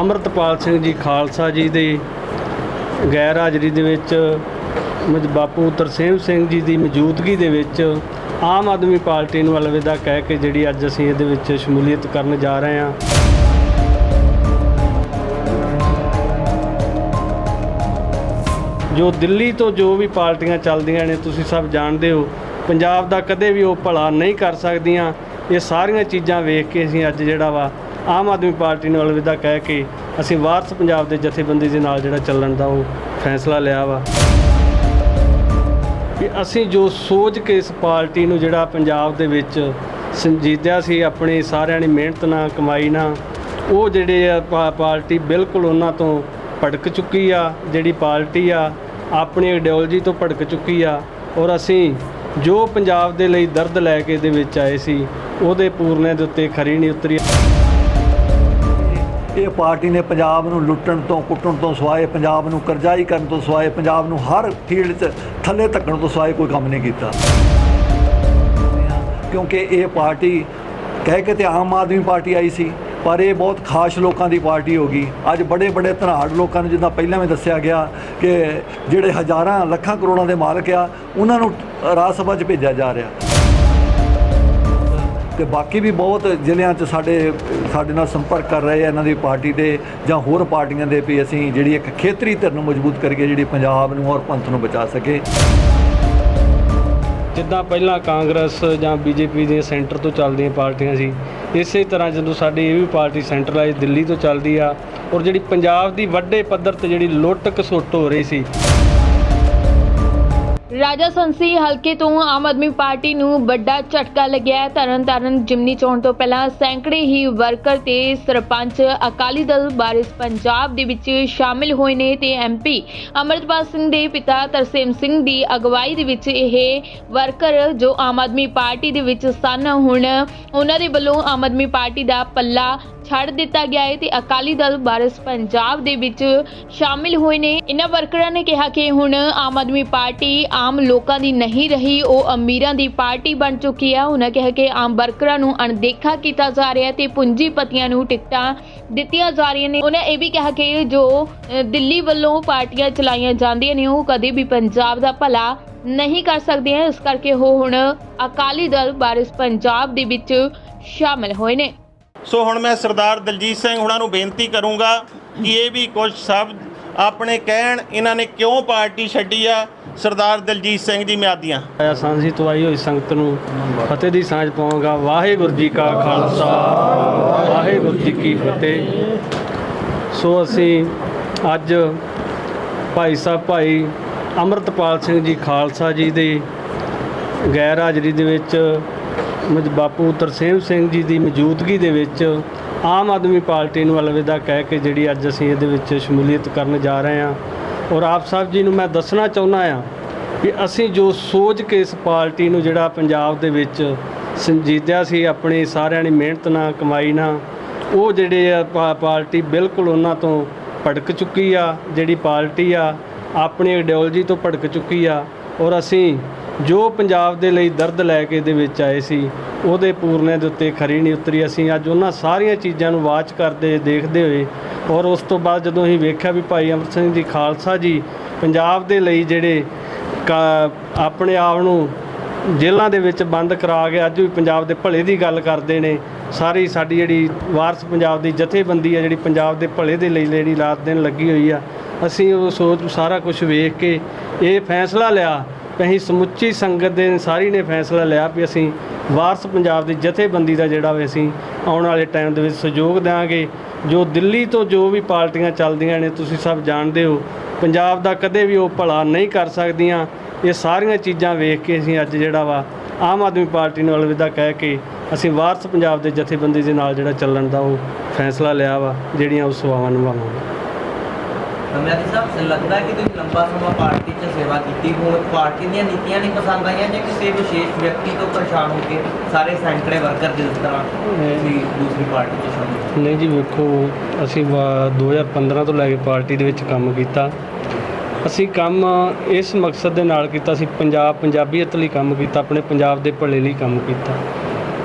ਅਮਰਤਪਾਲ ਸਿੰਘ ਜੀ ਖਾਲਸਾ ਜੀ ਦੇ, ਗੈਰ ਹਾਜ਼ਰੀ ਦੇ ਵਿੱਚ, ਮਜ ਬਾਪੂ ਤਰਸੇਮ ਸਿੰਘ ਜੀ ਦੀ ਮੌਜੂਦਗੀ ਦੇ ਵਿੱਚ ਆਮ ਆਦਮੀ ਪਾਰਟੀ ਨੂੰ ਅਲਵਿਦਾ ਕਹਿ ਕੇ ਜਿਹੜੀ ਅੱਜ ਅਸੀਂ ਇਹਦੇ ਵਿੱਚ ਸ਼ਮੂਲੀਅਤ ਕਰਨ ਜਾ ਰਹੇ ਹਾਂ। ਜੋ ਦਿੱਲੀ ਤੋਂ ਜੋ ਵੀ ਪਾਰਟੀਆਂ ਚੱਲਦੀਆਂ ਨੇ, ਤੁਸੀਂ ਸਭ ਜਾਣਦੇ ਹੋ, ਪੰਜਾਬ ਦਾ ਕਦੇ ਵੀ ਉਹ ਭਲਾ ਨਹੀਂ ਕਰ ਸਕਦੀਆਂ। ਇਹ ਸਾਰੀਆਂ ਚੀਜ਼ਾਂ ਵੇਖ ਕੇ ਅਸੀਂ ਅੱਜ ਜਿਹੜਾ ਵਾ ਆਮ ਆਦਮੀ ਪਾਰਟੀ ਨੂੰ ਅਲਵਿਦਾ ਕਹਿ ਕੇ ਅਸੀਂ ਵਾਰਸ ਪੰਜਾਬ ਦੇ ਜਥੇਬੰਦੀ ਦੇ ਨਾਲ ਜਿਹੜਾ ਚੱਲਣ ਦਾ ਉਹ ਫੈਸਲਾ ਲਿਆ ਵਾ। ਕਿ ਅਸੀਂ ਜੋ ਸੋਚ ਕੇ ਇਸ ਪਾਰਟੀ ਨੂੰ ਜਿਹੜਾ ਪੰਜਾਬ ਦੇ ਵਿੱਚ ਸੰਜੀਦਿਆ ਸੀ, ਆਪਣੀ ਸਾਰਿਆਂ ਨੇ ਮਿਹਨਤ ਨਾਲ, ਕਮਾਈ ਨਾਲ, ਉਹ ਜਿਹੜੇ ਆ ਪਾਰਟੀ ਬਿਲਕੁਲ ਉਹਨਾਂ ਤੋਂ ਭੜਕ ਚੁੱਕੀ ਆ, ਜਿਹੜੀ ਪਾਰਟੀ ਆ, ਆਪਣੀ ਆਈਡੀਓਲੋਜੀ ਤੋਂ ਭੜਕ ਚੁੱਕੀ ਆ, ਔਰ ਅਸੀਂ ਜੋ ਪੰਜਾਬ ਦੇ ਲਈ ਦਰਦ ਲੈ ਕੇ ਇਹਦੇ ਵਿੱਚ ਆਏ ਸੀ, ਉਹਦੇ ਪੂਰਨੇ ਦੇ ਉੱਤੇ ਖਰੀ ਨਹੀਂ ਉਤਰੀ। ਇਹ ਪਾਰਟੀ ਨੇ ਪੰਜਾਬ ਨੂੰ ਲੁੱਟਣ ਤੋਂ, ਕੁੱਟਣ ਤੋਂ ਸਵਾਏ, ਪੰਜਾਬ ਨੂੰ ਕਰਜ਼ਾਈ ਕਰਨ ਤੋਂ ਸਵਾਏ, ਪੰਜਾਬ ਨੂੰ ਹਰ ਫੀਲਡ 'ਚ ਥੱਲੇ ਧੱਕਣ ਤੋਂ ਸਵਾਏ ਕੋਈ ਕੰਮ ਨਹੀਂ ਕੀਤਾ। ਕਿਉਂਕਿ ਇਹ ਪਾਰਟੀ ਕਹਿ ਕੇ ਤੇ ਆਮ ਆਦਮੀ ਪਾਰਟੀ ਆਈ ਸੀ, ਪਰ ਇਹ ਬਹੁਤ ਖਾਸ ਲੋਕਾਂ ਦੀ ਪਾਰਟੀ ਹੋ ਗਈ। ਅੱਜ ਬੜੇ ਬੜੇ ਧਨਾੜ ਲੋਕਾਂ ਨੂੰ ਜਿੱਦਾਂ ਪਹਿਲਾਂ ਵੀ ਦੱਸਿਆ ਗਿਆ ਕਿ ਜਿਹੜੇ ਹਜ਼ਾਰਾਂ, ਲੱਖਾਂ ਕਰੋੜਾਂ ਦੇ ਮਾਲਕ ਆ, ਉਹਨਾਂ ਨੂੰ ਰਾਜ ਸਭਾ 'ਚ ਭੇਜਿਆ ਜਾ ਰਿਹਾ। ਤੇ ਬਾਕੀ ਵੀ ਬਹੁਤ ਜ਼ਿਲ੍ਹਿਆਂ 'ਚ ਸਾਡੇ ਸਾਡੇ ਨਾਲ ਸੰਪਰਕ ਕਰ ਰਹੇ ਆ ਇਹਨਾਂ ਦੀ ਪਾਰਟੀ ਦੇ ਜਾਂ ਹੋਰ ਪਾਰਟੀਆਂ ਦੇ ਵੀ ਅਸੀਂ ਜਿਹੜੀ ਇੱਕ ਖੇਤਰੀ ਧਿਰ ਨੂੰ ਮਜ਼ਬੂਤ ਕਰਕੇ ਜਿਹੜੀ ਪੰਜਾਬ ਨੂੰ ਔਰ ਪੰਥ ਨੂੰ ਬਚਾ ਸਕੇ। ਜਿੱਦਾਂ ਪਹਿਲਾਂ ਕਾਂਗਰਸ ਜਾਂ ਬੀਜੇਪੀ ਦੀਆਂ ਸੈਂਟਰ ਤੋਂ ਚੱਲਦੀਆਂ ਪਾਰਟੀਆਂ ਸੀ, ਇਸੇ ਤਰ੍ਹਾਂ ਜਦੋਂ ਸਾਡੀ ਇਹ ਵੀ ਪਾਰਟੀ ਸੈਂਟਰਲਾਈਜ਼ ਦਿੱਲੀ ਤੋਂ ਚੱਲਦੀ ਆ, ਔਰ ਜਿਹੜੀ ਪੰਜਾਬ ਦੀ ਵੱਡੇ ਪੱਧਰ ਤੇ ਜਿਹੜੀ ਲੁੱਟ ਘਸੁੱਟ ਹੋ ਰਹੀ ਸੀ ਰਾਜਾ ਸੰਸੀ, ਹਲਕੇ ਤੋਂ ਆਮ ਆਦਮੀ ਪਾਰਟੀ ਨੂੰ ਵੱਡਾ ਝਟਕਾ ਲੱਗਿਆ। ਹੈ ਤਰਨਤਾਰਨ ਜਿਮਨੀ ਚੋਣ ਤੋਂ ਪਹਿਲਾਂ ਸੈਂਕੜੇ ਹੀ ਵਰਕਰ ਤੇ ਸਰਪੰਚ ਅਕਾਲੀ ਦਲ ਬਾਰਿਸ ਪੰਜਾਬ ਦੇ ਵਿੱਚ ਸ਼ਾਮਿਲ ਹੋਏ ਨੇ ਤੇ ਐਮਪੀ ਅਮਰਤਪਾਲ ਸਿੰਘ ਦੇ ਪਿਤਾ ਤਰਸੇਮ ਸਿੰਘ ਦੀ ਅਗਵਾਈ ਦੇ ਵਿੱਚ ਇਹ ਵਰਕਰ ਜੋ ਆਮ ਆਦਮੀ ਪਾਰਟੀ ਦੇ ਵਿੱਚ ਸਨ, ਹੁਣ ਉਹਨਾਂ ਦੇ ਵੱਲੋਂ ਆਮ ਆਦਮੀ ਪਾਰਟੀ ਦਾ ਪੱਲਾ ਛੱਡ ਦਿੱਤਾ ਗਿਆ ਹੈ ਤੇ ਅਕਾਲੀ ਦਲ ਬਾਰਿਸ ਪੰਜਾਬ ਦੇ ਵਿੱਚ ਸ਼ਾਮਿਲ ਹੋਏ ਨੇ। ਇਹਨਾਂ ਵਰਕਰਾਂ ਨੇ ਕਿਹਾ ਕਿ ਹੁਣ ਆਮ ਆਦਮੀ ਪਾਰਟੀ ਆਮ ਲੋਕਾਂ ਦੀ ਨਹੀਂ ਰਹੀ, ਉਹ ਅਮੀਰਾਂ ਦੀ ਪਾਰਟੀ ਬਣ ਚੁੱਕੀ ਹੈ ਉਹਨਾਂ ਕਿਹਾ ਕਿ ਆਮ ਵਰਕਰਾਂ ਨੂੰ ਅਣਦੇਖਾ ਕੀਤਾ ਜਾ ਰਿਹਾ ਤੇ ਪੂੰਜੀਪਤੀਆਂ ਨੂੰ ਟਿਕਟਾਂ ਦਿੱਤੀਆਂ ਜਾ ਰਹੀਆਂ ਨੇ। ਉਹਨਾਂ ਇਹ ਵੀ ਕਿਹਾ ਕਿ ਜੋ ਦਿੱਲੀ ਵੱਲੋਂ ਪਾਰਟੀਆਂ ਚਲਾਈਆਂ ਜਾਂਦੀਆਂ ਨੇ, ਉਹ ਕਦੇ ਵੀ ਪੰਜਾਬ ਦਾ ਭਲਾ ਨਹੀਂ ਕਰ ਸਕਦੀਆਂ। ਇਸ ਕਰਕੇ ਉਹ ਹੁਣ ਅਕਾਲੀ ਦਲ ਬਾਰਿਸ ਪੰਜਾਬ ਦੇ ਵਿੱਚ ਸ਼ਾਮਿਲ ਹੋਏ ਨੇ। ਸੋ ਹੁਣ ਮੈਂ ਸਰਦਾਰ ਦਲਜੀਤ ਸਿੰਘ ਹੁਣਾਂ ਨੂੰ ਬੇਨਤੀ ਕਰੂੰਗਾ ਕਿ ਇਹ ਵੀ ਕੁਝ ਸ਼ਬਦ ਆਪਣੇ ਕਹਿਣ, ਇਹਨਾਂ ਨੇ ਕਿਉਂ ਪਾਰਟੀ ਛੱਡੀ ਆ? ਸਰਦਾਰ ਦਲਜੀਤ ਸਿੰਘ ਦੀ ਮਿਆਦੀਆਂ। ਆਇਆ ਸਾਂਝੀ ਤੋਂ ਆਈ ਹੋਈ ਸੰਗਤ ਨੂੰ, ਫਤਿਹ ਦੀ ਸਾਂਝ ਪਾਵਾਂਗਾ ਵਾਹਿਗੁਰੂ ਜੀ ਕਾ ਖਾਲਸਾ, ਵਾਹਿਗੁਰੂ ਜੀ ਕੀ ਫਤਿਹ। ਸੋ ਅਸੀਂ ਅੱਜ ਭਾਈ ਸਾਹਿਬ, ਭਾਈ ਅਮਰਤਪਾਲ ਸਿੰਘ ਜੀ ਖਾਲਸਾ ਜੀ ਦੀ ਗੈਰ ਹਾਜ਼ਰੀ ਦੇ ਵਿੱਚ ਬਾਪੂ ਤਰਸੇਮ ਸਿੰਘ ਜੀ ਦੀ ਮੌਜੂਦਗੀ ਦੇ ਵਿੱਚ ਆਮ ਆਦਮੀ ਪਾਰਟੀ ਨੂੰ ਅਲਵਿਦਾ ਕਹਿ ਕੇ ਜਿਹੜੀ ਅੱਜ ਅਸੀਂ ਇਹਦੇ ਵਿੱਚ ਸ਼ਮੂਲੀਅਤ ਕਰਨ ਜਾ ਰਹੇ ਹਾਂ। ਔਰ ਆਪ ਸਾਹਿਬ ਜੀ ਨੂੰ ਮੈਂ ਦੱਸਣਾ ਚਾਹੁੰਦਾ ਆ ਕਿ ਅਸੀਂ ਜੋ ਸੋਚ ਕੇ ਇਸ ਪਾਰਟੀ ਨੂੰ ਜਿਹੜਾ ਪੰਜਾਬ ਦੇ ਵਿੱਚ ਸੰਜੀਦਿਆ ਸੀ, ਆਪਣੀ ਸਾਰਿਆਂ ਦੀ ਮਿਹਨਤ ਨਾਲ, ਕਮਾਈ ਨਾਲ, ਉਹ ਜਿਹੜੇ ਆ ਪਾਰਟੀ ਬਿਲਕੁਲ ਉਹਨਾਂ ਤੋਂ ਭੜਕ ਚੁੱਕੀ ਆ, ਜਿਹੜੀ ਪਾਰਟੀ ਆ, ਆਪਣੀ ਆਈਡੀਓਲੋਜੀ ਤੋਂ ਭੜਕ ਚੁੱਕੀ ਆ ਔਰ ਅਸੀਂ ਜੋ ਪੰਜਾਬ ਦੇ ਲਈ ਦਰਦ ਲੈ ਕੇ ਇਹਦੇ ਵਿੱਚ ਆਏ ਸੀ, ਉਹਦੇ ਪੂਰਨੇ ਦੇ ਉੱਤੇ ਖਰੀ ਨਹੀਂ ਉਤਰੀ। ਅਸੀਂ ਅੱਜ ਉਹਨਾਂ ਸਾਰੀਆਂ ਚੀਜ਼ਾਂ ਨੂੰ ਵਾਚ ਕਰਦੇ, ਦੇਖਦੇ ਹੋਏ ਔਰ ਉਸ ਤੋਂ ਬਾਅਦ ਜਦੋਂ ਅਸੀਂ ਵੇਖਿਆ ਵੀ ਭਾਈ ਅਮਰ ਸਿੰਘ ਜੀ, ਖਾਲਸਾ ਜੀ ਪੰਜਾਬ ਦੇ ਲਈ ਜਿਹੜੇ ਕਾ- ਆਪਣੇ ਆਪ ਨੂੰ ਜੇਲ੍ਹਾਂ ਦੇ ਵਿੱਚ ਬੰਦ ਕਰਾ ਕੇ ਅੱਜ ਵੀ ਪੰਜਾਬ ਦੇ ਭਲੇ ਦੀ ਗੱਲ ਕਰਦੇ ਨੇ। ਸਾਰੀ ਸਾਡੀ ਜਿਹੜੀ ਵਾਰਸ ਪੰਜਾਬ ਦੀ ਜਥੇਬੰਦੀ ਆ, ਜਿਹੜੀ ਪੰਜਾਬ ਦੇ ਭਲੇ ਦੇ ਲਈ ਜਿਹੜੀ ਰਾਤ ਦਿਨ ਲੱਗੀ ਹੋਈ ਆ ਅਸੀਂ ਉਹ ਸੋਚ ਸਾਰਾ ਕੁਝ ਵੇਖ ਕੇ ਇਹ ਫੈਸਲਾ ਲਿਆ ਕਿ ਅਸੀਂ ਸਮੁੱਚੀ ਸੰਗਤ ਦੇ ਸਾਰੀ ਨੇ ਫੈਸਲਾ ਲਿਆ ਵੀ ਅਸੀਂ ਵਾਰਸ ਪੰਜਾਬ ਦੀ ਜਥੇਬੰਦੀ ਦਾ ਜਿਹੜਾ ਵੀ ਅਸੀਂ ਆਉਣ ਵਾਲੇ ਟਾਈਮ ਦੇ ਵਿੱਚ ਸਹਿਯੋਗ ਦੇਵਾਂਗੇ ਜੋ ਦਿੱਲੀ ਤੋਂ ਜੋ ਵੀ ਪਾਰਟੀਆਂ ਚੱਲਦੀਆਂ ਨੇ, ਤੁਸੀਂ ਸਭ ਜਾਣਦੇ ਹੋ, ਪੰਜਾਬ ਦਾ ਕਦੇ ਵੀ ਉਹ ਭਲਾ ਨਹੀਂ ਕਰ ਸਕਦੀਆਂ। ਇਹ ਸਾਰੀਆਂ ਚੀਜ਼ਾਂ ਵੇਖ ਕੇ ਅਸੀਂ ਅੱਜ ਜਿਹੜਾ ਵਾ ਆਮ ਆਦਮੀ ਪਾਰਟੀ ਨੂੰ ਅਲਵਿਦਾ ਕਹਿ ਕੇ ਅਸੀਂ ਵਾਰਸ ਪੰਜਾਬ ਦੇ ਜਥੇਬੰਦੀ ਦੇ ਨਾਲ ਜਿਹੜਾ ਚੱਲਣ ਦਾ ਉਹ ਫੈਸਲਾ ਲਿਆ ਵਾ, ਜਿਹੜੀਆਂ ਉਹ ਸੇਵਾਵਾਂ ਨਿਭਾਵਾਂਗੇ। ਅਮਰਿੰਦਰ ਸਾਹਿਬ ਲੱਗਦਾ ਹੈ ਕਿ ਤੁਸੀਂ ਲੰਬਾ ਸਮਾਂ ਪਾਰਟੀ 'ਚ ਸੇਵਾ ਕੀਤੀ ਹੁਣ, ਪਾਰਟੀ ਦੀਆਂ ਨੀਤੀਆਂ ਨਹੀਂ ਪਸੰਦ ਆਈਆਂ ਜਾਂ ਕਿਸੇ ਵਿਸ਼ੇਸ਼ ਵਿਅਕਤੀ ਤੋਂ ਪਰੇਸ਼ਾਨ ਹੋ ਕੇ ਸਾਰੇ ਸੈਂਕੜੇ ਵਰਕਰ ਜਿਸ ਤਰ੍ਹਾਂ ਤੁਸੀਂ ਦੂਸਰੀ ਪਾਰਟੀ 'ਚ ਸ਼ਾਮਿਲ ਨਹੀਂ ਜੀ, ਵੇਖੋ, ਅਸੀਂ ਵਾ- 2015 ਤੋਂ ਲੈ ਕੇ ਪਾਰਟੀ ਦੇ ਵਿੱਚ ਕੰਮ ਕੀਤਾ। ਅਸੀਂ ਕੰਮ ਇਸ ਮਕਸਦ ਦੇ ਨਾਲ ਕੀਤਾ ਸੀ ਪੰਜਾਬ, ਪੰਜਾਬੀਅਤ ਲਈ ਕੰਮ ਕੀਤਾ, ਆਪਣੇ ਪੰਜਾਬ ਦੇ ਭਲੇ ਲਈ ਕੰਮ ਕੀਤਾ।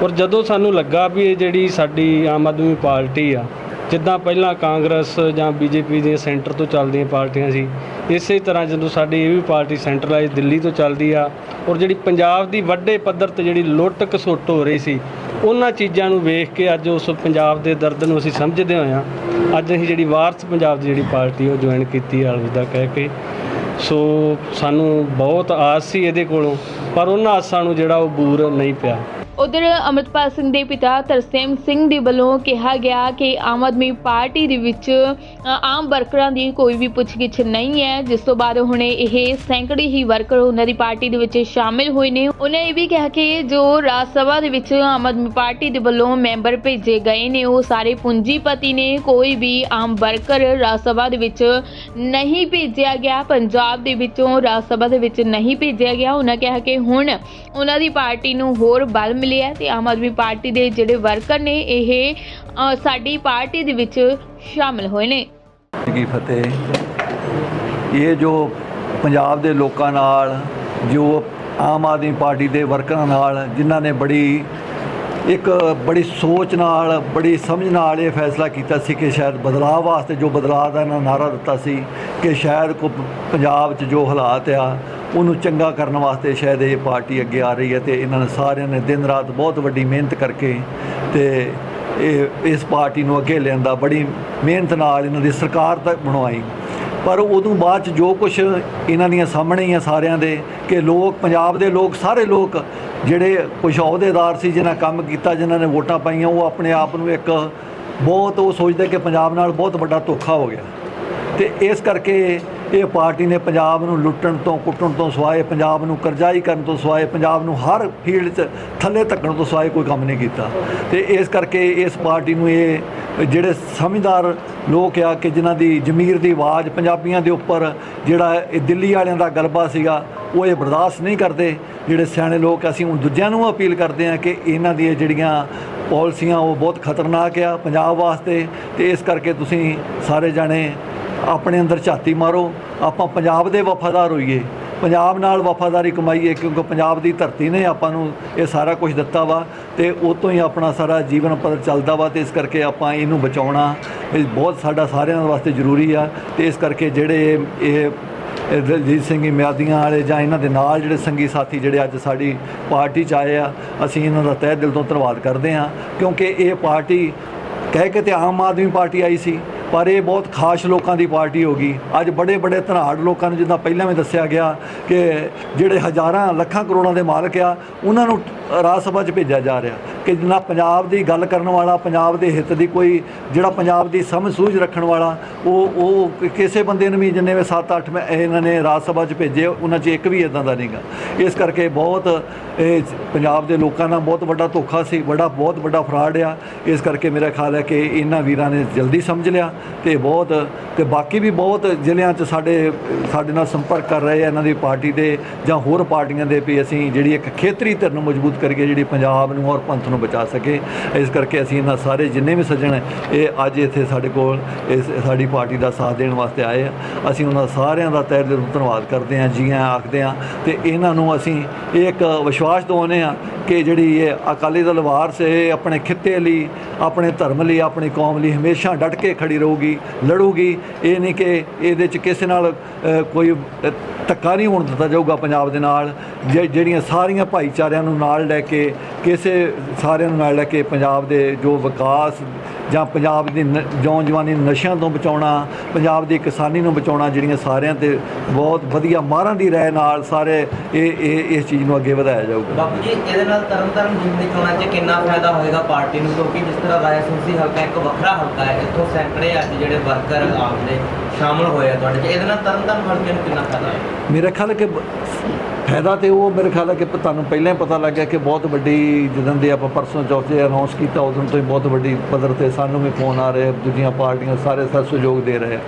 ਔਰ ਜਦੋਂ ਸਾਨੂੰ ਲੱਗਾ ਵੀ ਇਹ ਜਿਹੜੀ ਸਾਡੀ ਆਮ ਆਦਮੀ ਪਾਰਟੀ ਆ ਜਿੱਦਾਂ ਪਹਿਲਾਂ ਕਾਂਗਰਸ ਜਾਂ ਬੀਜੇਪੀ ਦੀਆਂ ਸੈਂਟਰ ਤੋਂ ਚੱਲਦੀਆਂ ਪਾਰਟੀਆਂ ਸੀ, ਇਸੇ ਤਰ੍ਹਾਂ ਜਦੋਂ ਸਾਡੀ ਇਹ ਵੀ ਪਾਰਟੀ ਸੈਂਟਰਲਾਈਜ਼ ਦਿੱਲੀ ਤੋਂ ਚੱਲਦੀ ਆ ਔਰ ਜਿਹੜੀ ਪੰਜਾਬ ਦੀ ਵੱਡੇ ਪੱਧਰ ਤੇ ਜਿਹੜੀ ਲੁੱਟ ਘਸੁੱਟ ਹੋ ਰਹੀ ਸੀ, ਉਹਨਾਂ ਚੀਜ਼ਾਂ ਨੂੰ ਵੇਖ ਕੇ ਅੱਜ ਉਸ ਪੰਜਾਬ ਦੇ ਦਰਦ ਨੂੰ ਅਸੀਂ ਸਮਝਦੇ ਹੋਏ ਹਾਂ ਅੱਜ ਅਸੀਂ ਜਿਹੜੀ ਵਾਰਸ ਪੰਜਾਬ ਦੀ ਜਿਹੜੀ ਪਾਰਟੀ ਉਹ ਜੁਆਇਨ ਕੀਤੀ ਅਲਵਿਦਾ ਕਹਿ ਕੇ। ਸੋ ਸਾਨੂੰ ਬਹੁਤ ਆਸ ਸੀ ਇਹਦੇ ਕੋਲੋਂ, ਪਰ ਉਹਨਾਂ ਆਸਾਂ ਨੂੰ ਜਿਹੜਾ ਉਹ ਬੂਰ ਨਹੀਂ ਪਿਆ। ਉਧਰ ਅਮਰਪਾਲ ਸਿੰਘ ਦੇ ਪਿਤਾ ਤਰਸੇਮ ਸਿੰਘ ਦੇ ਵੱਲੋਂ ਕਿਹਾ ਗਿਆ ਕਿ ਆਮ ਆਦਮੀ ਪਾਰਟੀ ਦੇ ਵਿੱਚ ਆਮ ਵਰਕਰਾਂ ਦੀ ਕੋਈ ਵੀ ਪੁੱਛਗਿੱਛ ਨਹੀਂ ਹੈ। ਜਿਸ ਤੋਂ ਬਾਅਦ ਹੁਣੇ ਇਹ ਸੈਂਕੜੇ ਹੀ ਵਰਕਰ ਉਹਨਾਂ ਦੀ ਪਾਰਟੀ ਦੇ ਵਿੱਚ ਸ਼ਾਮਿਲ ਹੋਏ ਨੇ। ਉਹਨਾਂ ਇਹ ਵੀ ਕਿਹਾ ਕਿ ਜੋ ਰਾਜ ਸਭਾ ਦੇ ਵਿੱਚ ਆਮ ਆਦਮੀ ਪਾਰਟੀ ਦੇ ਵੱਲੋਂ ਮੈਂਬਰ ਭੇਜੇ ਗਏ ਨੇ, ਉਹ ਸਾਰੇ ਪੂੰਜੀਪਤੀ ਨੇ। ਕੋਈ ਵੀ ਆਮ ਵਰਕਰ ਰਾਜ ਸਭਾ ਦੇ ਵਿੱਚ ਨਹੀਂ ਭੇਜਿਆ ਗਿਆ। ਪੰਜਾਬ ਦੇ ਵਿੱਚੋਂ ਰਾਜ ਸਭਾ ਦੇ ਵਿੱਚ ਨਹੀਂ ਭੇਜਿਆ ਗਿਆ। ਉਹਨਾਂ ਕਿਹਾ ਕਿ ਹੁਣ ਉਹਨਾਂ ਦੀ ਪਾਰਟੀ ਨੂੰ ਹੋਰ ਬਲ ਮਿਲਿਆ ਹੈ ਤੇ ਆਮ ਆਦਮੀ ਪਾਰਟੀ ਦੇ ਜਿਹੜੇ ਵਰਕਰ ਨੇ ਇਹ ਸਾਡੀ ਪਾਰਟੀ ਦੇ ਵਿੱਚ ਸ਼ਾਮਿਲ ਹੋਏ ਨੇ। ਕੀ ਫਤਿਹ। ਇਹ ਜੋ ਪੰਜਾਬ ਦੇ ਲੋਕਾਂ ਨਾਲ, ਜੋ ਆਮ ਆਦਮੀ ਪਾਰਟੀ ਦੇ ਵਰਕਰਾਂ ਨਾਲ, ਜਿਨ੍ਹਾਂ ਨੇ ਬੜੀ, ਇੱਕ ਬੜੀ ਸੋਚ ਨਾਲ, ਬੜੀ ਸਮਝ ਨਾਲ ਇਹ ਫੈਸਲਾ ਕੀਤਾ ਸੀ ਕਿ ਸ਼ਾਇਦ ਬਦਲਾਅ ਵਾਸਤੇ ਜੋ ਬਦਲਾਅ ਦਾ ਇਹਨਾਂ ਨਾਰਾ ਦਿੱਤਾ ਸੀ ਕਿ ਸ਼ਾਇਦ ਕੋ ਪੰਜਾਬ 'ਚ ਜੋ ਹਾਲਾਤ ਆ ਉਹਨੂੰ ਚੰਗਾ ਕਰਨ ਵਾਸਤੇ ਸ਼ਾਇਦ ਇਹ ਪਾਰਟੀ ਅੱਗੇ ਆ ਰਹੀ ਹੈ ਤੇ ਇਹਨਾਂ ਨੇ ਸਾਰਿਆਂ ਨੇ ਦਿਨ ਰਾਤ ਬਹੁਤ ਵੱਡੀ ਮਿਹਨਤ ਕਰਕੇ ਤੇ ਇਹ, ਇਸ ਪਾਰਟੀ ਨੂੰ ਅੱਗੇ ਲਿਆਂਦਾ ਬੜੀ ਮਿਹਨਤ ਨਾਲ ਇਹਨਾਂ ਦੀ ਸਰਕਾਰ ਤੱਕ ਬਣਵਾਈ। ਪਰ ਉਦੋਂ ਬਾਅਦ ਚ ਜੋ ਕੁਝ ਇਹਨਾਂ ਦੀਆਂ ਸਾਹਮਣੇ ਹੀ ਆ ਸਾਰਿਆਂ ਦੇ ਕਿ ਲੋਕ, ਪੰਜਾਬ ਦੇ ਲੋਕ, ਸਾਰੇ ਲੋਕ ਜਿਹੜੇ ਕੁਝ ਅਹੁਦੇਦਾਰ ਸੀ, ਜਿਨ੍ਹਾਂ ਕੰਮ ਕੀਤਾ, ਜਿਨ੍ਹਾਂ ਨੇ ਵੋਟਾਂ ਪਾਈਆਂ, ਉਹ ਆਪਣੇ ਆਪ ਨੂੰ ਇੱਕ ਬਹੁਤ ਉਹ ਸੋਚਦੇ ਕਿ ਪੰਜਾਬ ਨਾਲ ਬਹੁਤ ਵੱਡਾ ਧੋਖਾ ਹੋ ਗਿਆ। ਤੇ ਇਸ ਕਰਕੇ ਇਹ ਪਾਰਟੀ ਨੇ ਪੰਜਾਬ ਨੂੰ ਲੁੱਟਣ ਤੋਂ, ਕੁੱਟਣ ਤੋਂ ਸਵਾਏ ਪੰਜਾਬ ਨੂੰ ਕਰਜ਼ਾਈ ਕਰਨ ਤੋਂ ਸਵਾਏ ਪੰਜਾਬ ਨੂੰ ਹਰ ਫੀਲਡ 'ਚ ਥੱਲੇ ਧੱਕਣ ਤੋਂ ਸਵਾਏ ਕੋਈ ਕੰਮ ਨਹੀਂ ਕੀਤਾ। ਤੇ ਇਸ ਕਰਕੇ ਇਸ ਪਾਰਟੀ ਨੂੰ ਇਹ ਜਿਹੜੇ ਸਮਝਦਾਰ ਲੋਕ ਆ ਕਿ ਜਿਨ੍ਹਾਂ ਦੀ ਜ਼ਮੀਰ ਦੀ ਆਵਾਜ਼ ਪੰਜਾਬੀਆਂ ਦੇ ਉੱਪਰ ਜਿਹੜਾ ਇਹ ਦਿੱਲੀ ਵਾਲਿਆਂ ਦਾ ਗਲਬਾ ਸੀਗਾ, ਉਹ ਇਹ ਬਰਦਾਸ਼ਤ ਨਹੀਂ ਕਰਦੇ। ਜਿਹੜੇ ਸਿਆਣੇ ਲੋਕ ਅਸੀਂ ਹੁਣ ਦੂਜਿਆਂ ਨੂੰ ਅਪੀਲ ਕਰਦੇ ਹਾਂ ਕਿ ਇਹਨਾਂ ਦੀਆਂ ਜਿਹੜੀਆਂ ਪਾਲਿਸੀਆਂ ਉਹ ਬਹੁਤ ਖਤਰਨਾਕ ਆ ਪੰਜਾਬ ਵਾਸਤੇ। ਤੇ ਇਸ ਕਰਕੇ ਤੁਸੀਂ ਸਾਰੇ ਜਾਣੇ ਆਪਣੇ ਅੰਦਰ ਝਾਤੀ ਮਾਰੋ, ਆਪਾਂ ਪੰਜਾਬ ਦੇ ਵਫਾਦਾਰ ਹੋਈਏ। ਪੰਜਾਬ ਨਾਲ ਵਫਾਦਾਰੀ ਕਮਾਈਏ ਕਿਉਂਕਿ ਪੰਜਾਬ ਦੀ ਧਰਤੀ ਨੇ ਆਪਾਂ ਨੂੰ ਇਹ ਸਾਰਾ ਕੁਝ ਦਿੱਤਾ ਵਾ ਤੇ ਉਹ ਤੋਂ ਹੀ ਆਪਣਾ ਸਾਰਾ ਜੀਵਨ ਪੱਧਰ ਚੱਲਦਾ ਵਾ ਤੇ ਇਸ ਕਰਕੇ ਆਪਾਂ ਇਹਨੂੰ ਬਚਾਉਣਾ ਇਹ ਬਹੁਤ ਸਾਡਾ ਸਾਰਿਆਂ ਵਾਸਤੇ ਜ਼ਰੂਰੀ ਆ ਤੇ ਇਸ ਕਰਕੇ ਜਿਹੜੇ ਇਹ ਦਲਜੀਤ ਸਿੰਘ ਮਿਆਦੀਆਂ ਵਾਲੇ ਜਾਂ ਇਹਨਾਂ ਦੇ ਨਾਲ ਜਿਹੜੇ ਸੰਗੀ ਸਾਥੀ ਜਿਹੜੇ ਅੱਜ ਸਾਡੀ ਪਾਰਟੀ 'ਚ ਆਏ ਆ, ਅਸੀਂ ਇਹਨਾਂ ਦਾ ਤਹਿ ਦਿਲ ਤੋਂ ਧੰਨਵਾਦ ਕਰਦੇ ਹਾਂ ਕਿਉਂਕਿ ਇਹ ਪਾਰਟੀ ਕਹਿ ਕੇ ਤੇ ਆਮ ਆਦਮੀ ਪਾਰਟੀ ਆਈ ਸੀ। ਪਰ ਇਹ ਬਹੁਤ ਖਾਸ ਲੋਕਾਂ ਦੀ ਪਾਰਟੀ ਹੋ ਗਈ। ਅੱਜ ਬੜੇ ਬੜੇ ਧਨਾੜ ਲੋਕਾਂ ਨੂੰ ਜਿੱਦਾਂ ਪਹਿਲਾਂ ਵੀ ਦੱਸਿਆ ਗਿਆ ਕਿ ਜਿਹੜੇ ਹਜ਼ਾਰਾਂ, ਲੱਖਾਂ ਕਰੋੜਾਂ ਦੇ ਮਾਲਕ ਆ, ਉਹਨਾਂ ਨੂੰ ਰਾਜ ਸਭਾ 'ਚ ਭੇਜਿਆ ਜਾ ਰਿਹਾ। ਕਿ ਜਿੰਨਾ ਪੰਜਾਬ ਦੀ ਗੱਲ ਕਰਨ ਵਾਲਾ, ਪੰਜਾਬ ਦੇ ਹਿੱਤ ਦੀ ਕੋਈ ਜਿਹੜਾ ਪੰਜਾਬ ਦੀ ਸਮਝ ਸੂਝ ਰੱਖਣ ਵਾਲਾ, ਉਹ ਉਹ ਕਿਸੇ ਬੰਦੇ ਨੂੰ ਵੀ ਜਿੰਨੇ ਵੀ 7-8 ਮੈਂ ਇਹਨਾਂ ਨੇ ਰਾਜ ਸਭਾ 'ਚ ਭੇਜੇ, ਉਹਨਾਂ 'ਚ ਇੱਕ ਵੀ ਇਦਾਂ ਦਾ ਨਹੀਂਗਾ। ਇਸ ਕਰਕੇ ਬਹੁਤ ਇਹ ਪੰਜਾਬ ਦੇ ਲੋਕਾਂ ਨਾਲ ਬਹੁਤ ਵੱਡਾ ਧੋਖਾ ਸੀ ਬੜਾ ਬਹੁਤ ਵੱਡਾ ਫਰਾਡ ਆ। ਇਸ ਕਰਕੇ ਮੇਰਾ ਖਿਆਲ ਹੈ ਕਿ ਇਹਨਾਂ ਵੀਰਾਂ ਨੇ ਜਲਦੀ ਸਮਝ ਲਿਆ। ਤੇ ਬਹੁਤ, ਤੇ ਬਾਕੀ ਵੀ ਬਹੁਤ ਜ਼ਿਲ੍ਹਿਆਂ 'ਚ ਸਾਡੇ ਸਾਡੇ ਨਾਲ ਸੰਪਰਕ ਕਰ ਰਹੇ ਆ ਇਹਨਾਂ ਦੀ ਪਾਰਟੀ ਦੇ ਜਾਂ ਹੋਰ ਪਾਰਟੀਆਂ ਦੇ ਵੀ ਅਸੀਂ ਜਿਹੜੀ ਇੱਕ ਖੇਤਰੀ ਧਿਰ ਨੂੰ ਮਜ਼ਬੂਤ ਕਰਕੇ ਜਿਹੜੀ ਪੰਜਾਬ ਨੂੰ ਔਰ ਪੰਥ ਨੂੰ ਬਚਾ ਸਕੇ। ਇਸ ਕਰਕੇ ਅਸੀਂ ਇਹਨਾਂ ਸਾਰੇ ਜਿੰਨੇ ਵੀ ਸੱਜਣ, ਇਹ ਅੱਜ ਇੱਥੇ ਸਾਡੇ ਕੋਲ ਇਸ ਸਾਡੀ ਪਾਰਟੀ ਦਾ ਸਾਥ ਦੇਣ ਵਾਸਤੇ ਆਏ ਆ। ਅਸੀਂ ਉਹਨਾਂ ਸਾਰਿਆਂ ਦਾ ਤਹਿ ਦਿਲੋਂ ਧੰਨਵਾਦ ਕਰਦੇ ਹਾਂ, ਜੀ ਆਖਦੇ ਹਾਂ। ਤੇ ਇਹਨਾਂ ਨੂੰ ਅਸੀਂ ਇਹ ਇੱਕ ਵਿਸ਼ਵਾਸ ਦਿਵਾਉਂਦੇ ਹਾਂ ਕਿ ਜਿਹੜੀ ਇਹ ਅਕਾਲੀ ਦਲ ਵਾਰਸ ਇਹ ਆਪਣੇ ਖਿੱਤੇ ਲਈ, ਆਪਣੇ ਧਰਮ ਲਈ, ਆਪਣੀ ਕੌਮ ਲਈ ਹਮੇਸ਼ਾ ਡਟ ਕੇ ਖੜੀ ਰਹੂਗੀ ਲੜੂਗੀ। ਇਹ ਨਹੀਂ ਕਿ ਇਹਦੇ ਚ ਕਿਸੇ ਨਾਲ ਕੋਈ ਧੱਕਾ ਨਹੀਂ ਹੋਣ ਦਿੱਤਾ ਜਾਊਗਾ ਪੰਜਾਬ ਦੇ ਨਾਲ। ਜੇ- ਜਿਹੜੀਆਂ ਸਾਰੀਆਂ ਭਾਈਚਾਰਿਆਂ ਨੂੰ ਨਾਲ ਲੈ ਕੇ, ਕਿਸੇ ਸਾਰਿਆਂ ਨੂੰ ਨਾਲ ਲੈ ਕੇ ਪੰਜਾਬ ਦੇ ਜੋ ਵਿਕਾਸ ਜਾਂ ਪੰਜਾਬ ਦੀ ਨ- ਨੌਜਵਾਨੀ ਨੂੰ ਨਸ਼ਿਆਂ ਤੋਂ ਬਚਾਉਣਾ ਪੰਜਾਬ ਦੀ ਕਿਸਾਨੀ ਨੂੰ ਬਚਾਉਣਾ ਜਿਹੜੀਆਂ ਸਾਰਿਆਂ ਤੇ ਬਹੁਤ ਵਧੀਆ ਮਾਰਾਂ ਦੀ ਰਾਏ ਨਾਲ ਸਾਰੇ ਇਹ ਇਹ ਇਸ ਚੀਜ਼ ਨੂੰ ਅੱਗੇ ਵਧਾਇਆ ਜਾਊਗਾ। ਬਾਪੂ ਜੀ ਇਹਦੇ ਨਾਲ ਤਰਨ ਤਾਰਨ ਜਿਮ ਦੀ ਚੋਣਾਂ 'ਚ ਕਿੰਨਾ ਫਾਇਦਾ ਹੋਏਗਾ ਪਾਰਟੀ ਨੂੰ? ਕਿਉਂਕਿ ਜਿਸ ਤਰ੍ਹਾਂ ਰਾਏ ਹਲਕਾ ਇੱਕ ਵੱਖਰਾ ਹਲਕਾ ਹੈ। ਇੱਥੋਂ ਸੈਂਕੜੇ ਅੱਜ ਜਿਹੜੇ ਵਰਕਰ ਨੇ ਸ਼ਾਮਲ ਹੋਏ ਆ ਤੁਹਾਡੇ 'ਚ। ਇਹਦੇ ਨਾਲ ਤਰਨ ਤਾਰਨ ਹਲਕੇ ਨੂੰ ਕਿੰਨਾ ਫਾਇਦਾ ਹੈ ਮੇਰਾ ਖਿਆਲ ਕਿ ਫਾਇਦਾ ਤੇ ਉਹ ਮੇਰੇ ਖਿਆਲ ਹੈ ਕਿ ਤੁਹਾਨੂੰ ਪਹਿਲਾਂ ਹੀ ਪਤਾ ਲੱਗ ਗਿਆ ਕਿ ਬਹੁਤ ਵੱਡੀ ਜਦੋਂ ਦੇ ਆਪਾਂ ਪਰਸੋਂ ਚੌਥੇ ਅਨਾਉਂਸ ਕੀਤਾ ਉਦੋਂ ਤੋਂ ਹੀ ਬਹੁਤ ਵੱਡੀ ਪੱਧਰ ਤੇ ਸਾਨੂੰ ਵੀ ਫੋਨ ਆ ਰਹੇ, ਦੂਜੀਆਂ ਪਾਰਟੀਆਂ ਸਾਰੇ ਸਰ ਸਹਿਯੋਗ ਦੇ ਰਹੇ ਆ।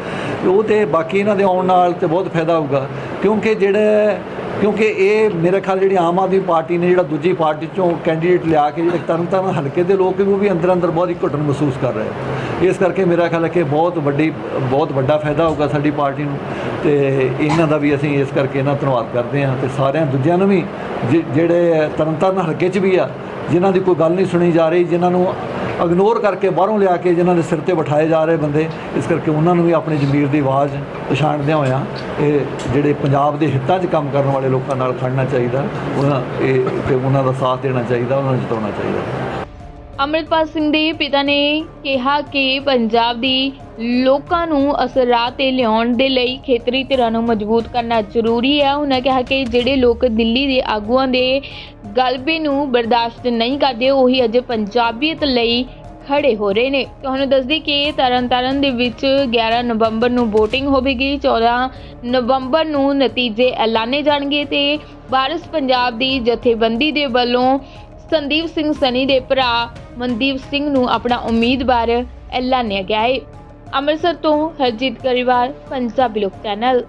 ਤੇ ਉਹ ਤੇ ਬਾਕੀ ਇਹਨਾਂ ਦੇ ਆਉਣ ਨਾਲ ਤੇ ਬਹੁਤ ਫਾਇਦਾ ਹੋਊਗਾ, ਕਿਉਂਕਿ ਜਿਹੜਾ ਕਿਉਂਕਿ ਇਹ ਮੇਰੇ ਖਿਆਲ ਜਿਹੜੀ ਆਮ ਆਦਮੀ ਪਾਰਟੀ ਨੇ ਜਿਹੜਾ ਦੂਜੀ ਪਾਰਟੀ ਚੋਂ ਕੈਂਡੀਡੇਟ ਲਿਆ ਕੇ ਜਿਹੜੇ ਤਰਨਤਾਰਨ ਹਲਕੇ ਦੇ ਲੋਕ ਵੀ ਉਹ ਵੀ ਅੰਦਰ ਅੰਦਰ ਬਹੁਤ ਹੀ ਘੁੱਟਣ ਮਹਿਸੂਸ ਕਰ ਰਹੇ ਇਸ ਕਰਕੇ ਮੇਰਾ ਖਿਆਲ ਹੈ ਕਿ ਬਹੁਤ ਵੱਡੀ, ਬਹੁਤ ਵੱਡਾ ਫਾਇਦਾ ਹੋਊਗਾ ਸਾਡੀ ਪਾਰਟੀ ਨੂੰ ਤੇ ਇਹਨਾਂ ਦਾ ਵੀ ਅਸੀਂ ਇਸ ਕਰਕੇ ਇਹਨਾਂ ਧੰਨਵਾਦ ਕਰਦੇ ਹਾਂ ਤੇ ਸਾਰਿਆਂ, ਦੂਜਿਆਂ ਨੂੰ ਵੀ, ਜਿ- ਜਿਹੜੇ ਤਰਨਤਾਰਨ ਹਲਕੇ 'ਚ ਵੀ ਆ, ਜਿਨ੍ਹਾਂ ਦੀ ਕੋਈ ਗੱਲ ਨਹੀਂ ਸੁਣੀ ਜਾ ਰਹੀ, ਜਿਨ੍ਹਾਂ ਨੂੰ ਇਗਨੋਰ ਕਰਕੇ ਬਾਹਰੋਂ ਲਿਆ ਕੇ ਜਿਨ੍ਹਾਂ ਦੇ ਸਿਰ ਤੇ ਬਿਠਾਏ ਜਾ ਰਹੇ ਬੰਦੇ, ਇਸ ਕਰਕੇ ਉਹਨਾਂ ਨੂੰ ਵੀ ਆਪਣੀ ਜ਼ਮੀਰ ਦੀ ਆਵਾਜ਼ ਪਛਾਣਦਿਆਂ ਹੋਇਆਂ ਇਹ ਜਿਹੜੇ ਪੰਜਾਬ ਦੇ ਹਿੱਤਾਂ 'ਚ ਕੰਮ ਕਰਨ ਵਾਲੇ ਲੋਕਾਂ ਨਾਲ ਖੜਨਾ ਚਾਹੀਦਾ, ਉਹਨਾਂ ਇਹ ਤੇ ਉਹਨਾਂ ਦਾ ਸਾਥ ਦੇਣਾ ਚਾਹੀਦਾ, ਉਹਨਾਂ ਨੂੰ ਜਿਤਾਉਣਾ ਚਾਹੀਦਾ। ਅੰਮ੍ਰਿਤਪਾਲ ਸਿੰਘ ਦੇ ਪਿਤਾ ਨੇ ਕਿਹਾ ਕਿ ਪੰਜਾਬ ਦੀ ਲੋਕਾਂ ਨੂੰ ਅਸਰਾਂ ਤੇ ਲਿਆਉਣ ਦੇ ਲਈ ਖੇਤਰੀ ਧਿਰਾਂ ਨੂੰ ਮਜ਼ਬੂਤ ਕਰਨਾ ਜ਼ਰੂਰੀ ਹੈ। ਉਹਨਾਂ ਕਿਹਾ ਕਿ ਜਿਹੜੇ ਲੋਕ ਦਿੱਲੀ ਦੇ ਆਗੂਆਂ ਦੇ ਗਲਬੇ ਨੂੰ ਬਰਦਾਸ਼ਤ ਨਹੀਂ ਕਰਦੇ, ਉਹੀ ਅਜੇ ਪੰਜਾਬੀਅਤ ਲਈ ਖੜੇ ਹੋ ਰਹੇ ਨੇ। ਤੁਹਾਨੂੰ ਦੱਸਦੀ ਕਿ ਤਰਨਤਾਰਨ ਦੇ ਵਿੱਚ 11 ਨਵੰਬਰ ਨੂੰ VOTING ਹੋਵੇਗੀ 14 ਨਵੰਬਰ ਨੂੰ ਨਤੀਜੇ ਐਲਾਨੇ ਜਾਣਗੇ ਤੇ ਵਾਰਿਸ ਪੰਜਾਬ ਦੀ ਜਥੇਬੰਦੀ ਦੇ ਵੱਲੋਂ ਸੰਦੀਪ ਸਿੰਘ ਸਨੀ ਦੇ ਭਰਾ ਮਨਦੀਪ ਸਿੰਘ ਨੂੰ ਆਪਣਾ ਉਮੀਦਵਾਰ ਐਲਾਨਿਆ ਗਿਆ ਹੈ। ਅੰਮ੍ਰਿਤਸਰ ਤੋਂ ਹਰਜੀਤ ਗਰੇਵਾਲ, ਪੰਜਾਬੀ ਲੋਕ ਚੈਨਲ।